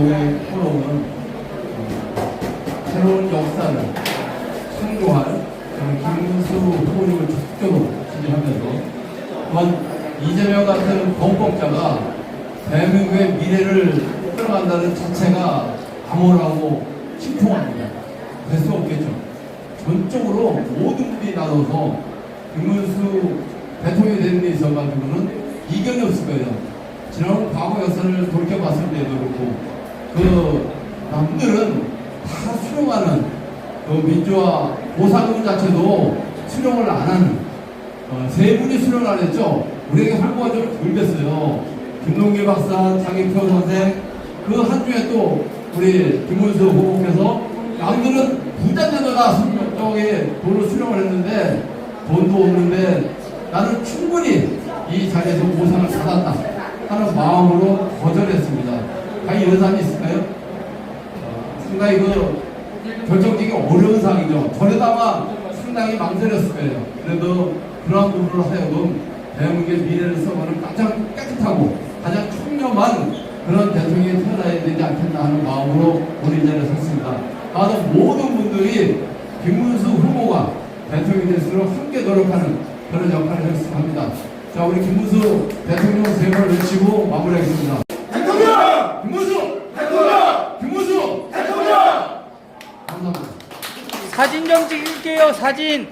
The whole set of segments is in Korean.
대한민국의 코로는 새로운 역사를 창조할 김문수 후보님을 적극적으로 지지하면서 또한 이재명 같은 범법자가 대한민국의 미래를 끌어간다는 자체가 암울하고 심통합니다. 될 수 없겠죠. 전적으로 모든 분이 나눠서 김문수 대통령이 되는 데 있어가지고는 이견이 없을 거예요. 지난 과거 역사를 돌이켜봤을 때도 그렇고 그 남들은 다 수용하는 그 민주화 보상금 자체도 수용을 안 하는 어, 세 분이 수용을 안 했죠. 우리에게 활보가 좀 덜 됐어요. 김동길 박사, 장익표 선생 그한 주에 또 우리 김문수 후보께서 남들은 부자들도 다 수용- 저기 돈을 수령을 했는데 돈도 없는데 나는 충분히 이 자리에서 보상을 받았다 하는 마음으로 거절했습니 다. 과연 이런 사람이 있을까요? 어, 상당히 그 결정적인 어려운 상황이죠. 저래다가 상당히 망설였을 거예요. 그래도 그러한 부분으로 하여금 대한민국의 미래를 써가는 가장 깨끗하고 가장 청렴한 그런 대통령이 태어나야 되지 않겠나 하는 마음으로 우리 이 자리에 섰습니다. 나도 모든 분들이 김문수 후보가 대통령이 될수록 함께 노력하는 그런 역할을 했으면 합니다. 자, 우리 김문수 대통령 세 번을 외치고 마무리하겠습니다. 대통령! 김문수! 대통령! 김문수! 대통령! 감사합니다. 사진 좀 찍을게요. 사진.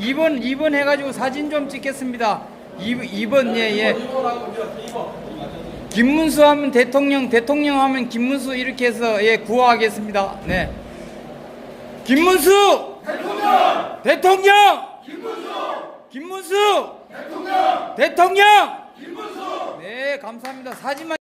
2번 2번 해가지고 사진 좀 찍겠습니다. 2, 번 예 예. 김문수 하면 대통령, 대통령 하면 김문수 이렇게 해서 예 구호하겠습니다. 네. 김문수 대통령! 대통령 김문수! 김문수 대통령! 대통령. 김문수! 네 감사합니다. 사진만.